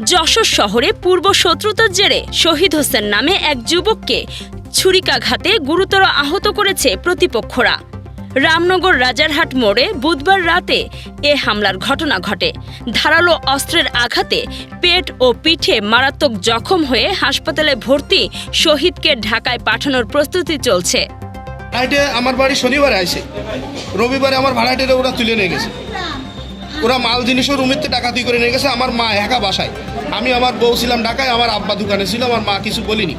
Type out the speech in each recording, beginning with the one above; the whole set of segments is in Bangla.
যশোর শহরে পূর্ব শত্রুতার জেরে শহীদ হোসেন নামে এক যুবককে ছুরিকাঘাতে গুরুতর আহত করেছে প্রতিপক্ষরা। রামনগর রাজারহাট মোড়ে বুধবার রাতে এ হামলার ঘটনা ঘটে। ধারালো অস্ত্রের আঘাতে পেট ও পিঠে মারাত্মক জখম হয়ে হাসপাতালে ভর্তি শহীদকে ঢাকায় পাঠানোর প্রস্তুতি চলছে। আমার বাড়ি শনিবারে আসে রবিবারে আমার ভাড়াটেরা ওরা তুলে নিয়ে গেছে। ওরা মাল জিনিসও রুমেতে ডাকাতি করে নিয়ে গেছে, আমার মা একা বাসায়। আমি আমার বউ ছিলাম ঢাকায়, আমার আব্বা দোকানে ছিল, আমার মা কিছু বলিনি।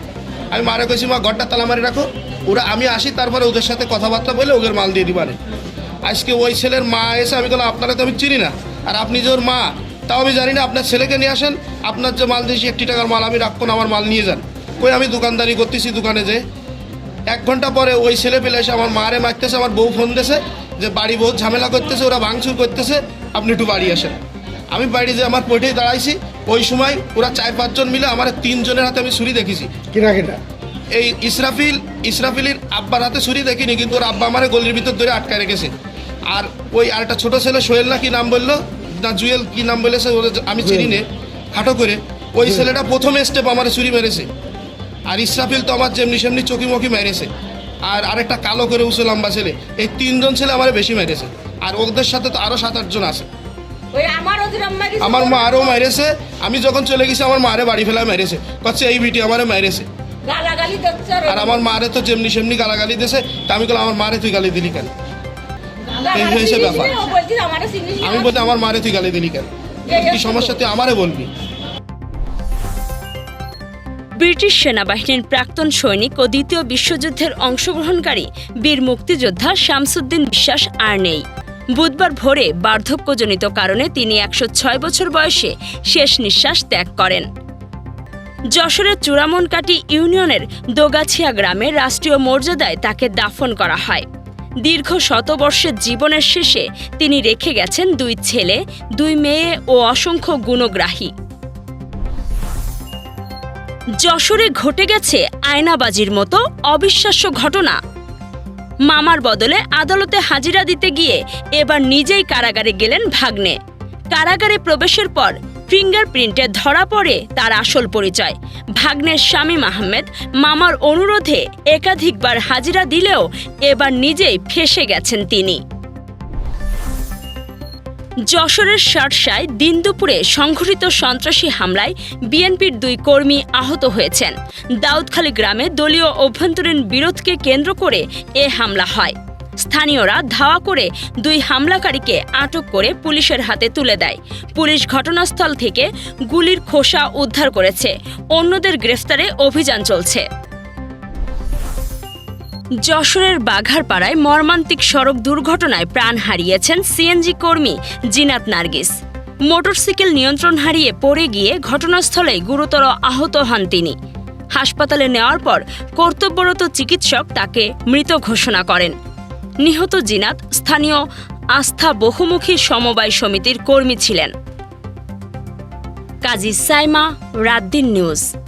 আমি মারে কইছি, মা, ঘরটা তালা মারি রাখো। ওরা, আমি আসি, তারপরে ওদের সাথে কথাবার্তা বলে ওদের মাল দিয়ে দিবারে আজকে ওই ছেলের মা এসে আমি বললাম, আপনারা তো আমি চিনি না। আর আপনি যে ওর মা, তাও আমি জানি না, আপনার ছেলেকে নিয়ে আসেন, আপনার যে মাল দিয়েছি, একটি টাকার মাল আমি রাখব না, আমার মাল নিয়ে যান। কই, আমি দোকানদারি করতেছি দোকানে যে। এক ঘণ্টা পরে ওই ছেলে পেলে এসে আমার মারে মারতেছে, আমার বউ ফোন দিয়েছে যে বাড়ি বহুত ঝামেলা করতেছে ওরা ভাঙচুর করতেছে আপনি একটু বাড়ি আসেন। আমি বাড়ি যে আমার পটেই দাঁড়াইছি ওই সময় ওরা চার পাঁচজন মিলে আমার তিনজনের হাতে আমি ছুরি দেখেছি। কিনা কিনা এই ইসরাফিল ইসরাফিলের আব্বার হাতে ছুরি দেখিনি কিন্তু ওর আব্বা আমার গলির ভিতর ধরে আটকায় রেখেছে। আর ওই আরেকটা ছোট ছেলে সোহেল না কি নাম বলল? না জুয়েল কি নাম বলেছে ওরা যে- আমি চিনি নে খাটো করে। ওই ছেলেটা প্রথম স্টেপ আমার ছুরি মেরেছে। আর ইসরাফিল তো আমার যেমনি সেমনি চকি মকি মেরেছে। আর আরেকটা কালো করে উঁচু লম্বা ছেলে। এই তিনজন ছেলে আমার বেশি মেরেছে। আর ওদের সাথে তো আরও সাত আটজন আছে। আমার মা আরও মেরেছে। আমি যখন চলে গেছি আমার মারে বাড়ি ফেলায় মেরেছে। কচ্ছে এই বিটি আমারে মেরেছে। আর আমার মারে তো যেমনি সেমনি গালাগালি দিয়েছে। তা আমি বললাম আমার মারে তুই গালি দিলি কেন? এই হয়েছে ব্যাপার। আমি বলতে আমার মারে তুই গালি দিলি কেন? কি সমস্যা? তুই আমারে বলবি? ব্রিটিশ সেনাবাহিনীর প্রাক্তন সৈনিক ও দ্বিতীয় বিশ্বযুদ্ধের অংশগ্রহণকারী বীর মুক্তিযোদ্ধা শামসুদ্দিন বিশ্বাস আর নেই। বুধবার ভোরে বার্ধক্যজনিত কারণে তিনি একশো ছয় বছর বয়সে শেষ নিঃশ্বাস ত্যাগ করেন। যশোরের চূড়ামনকাটি ইউনিয়নের দোগাছিয়া গ্রামে রাষ্ট্রীয় মর্যাদায় তাকে দাফন করা হয়। দীর্ঘ শতবর্ষের জীবনের শেষে তিনি রেখে গেছেন দুই ছেলে, দুই মেয়ে ও অসংখ্য গুণগ্রাহী। যশোরে ঘটে গেছে আয়নাবাজির মতো অবিশ্বাস্য ঘটনা। মামার বদলে আদালতে হাজিরা দিতে গিয়ে এবার নিজেই কারাগারে গেলেন ভাগ্নে। কারাগারে প্রবেশের পর ফিঙ্গারপ্রিন্টে ধরা পড়ে তার আসল পরিচয়। ভাগ্নের শামীম আহমেদ মামার অনুরোধে একাধিকবার হাজিরা দিলেও এবার নিজেই ফেসে গেছেন তিনি। যশোরের শার্টসায় দিন দুপুরে সংঘটিত সন্ত্রাসী হামলায় বিএনপির দুই কর্মী আহত হয়েছেন। দাউদখালী গ্রামে দলীয় অভ্যন্তরীণ বিরোধকে কেন্দ্র করে এ হামলা হয়। স্থানীয়রা ধাওয়া করে দুই হামলাকারীকে আটক করে পুলিশের হাতে তুলে দেয়। পুলিশ ঘটনাস্থল থেকে গুলির খোসা উদ্ধার করেছে। অন্যদের গ্রেফতারে অভিযান চলছে। যশোরের বাঘারপাড়ায় মর্মান্তিক সড়ক দুর্ঘটনায় প্রাণ হারিয়েছেন সিএনজি কর্মী জিনাত নার্গিস। মোটরসাইকেল নিয়ন্ত্রণ হারিয়ে পড়ে গিয়ে ঘটনাস্থলে গুরুতর আহত হন তিনি। হাসপাতালে নেওয়ার পর কর্তব্যরত চিকিৎসক তাকে মৃত ঘোষণা করেন। নিহত জিনাত স্থানীয় আস্থা বহুমুখী সমবায় সমিতির কর্মী ছিলেন। কাজী সাইমা রাদ্দিন নিউজ।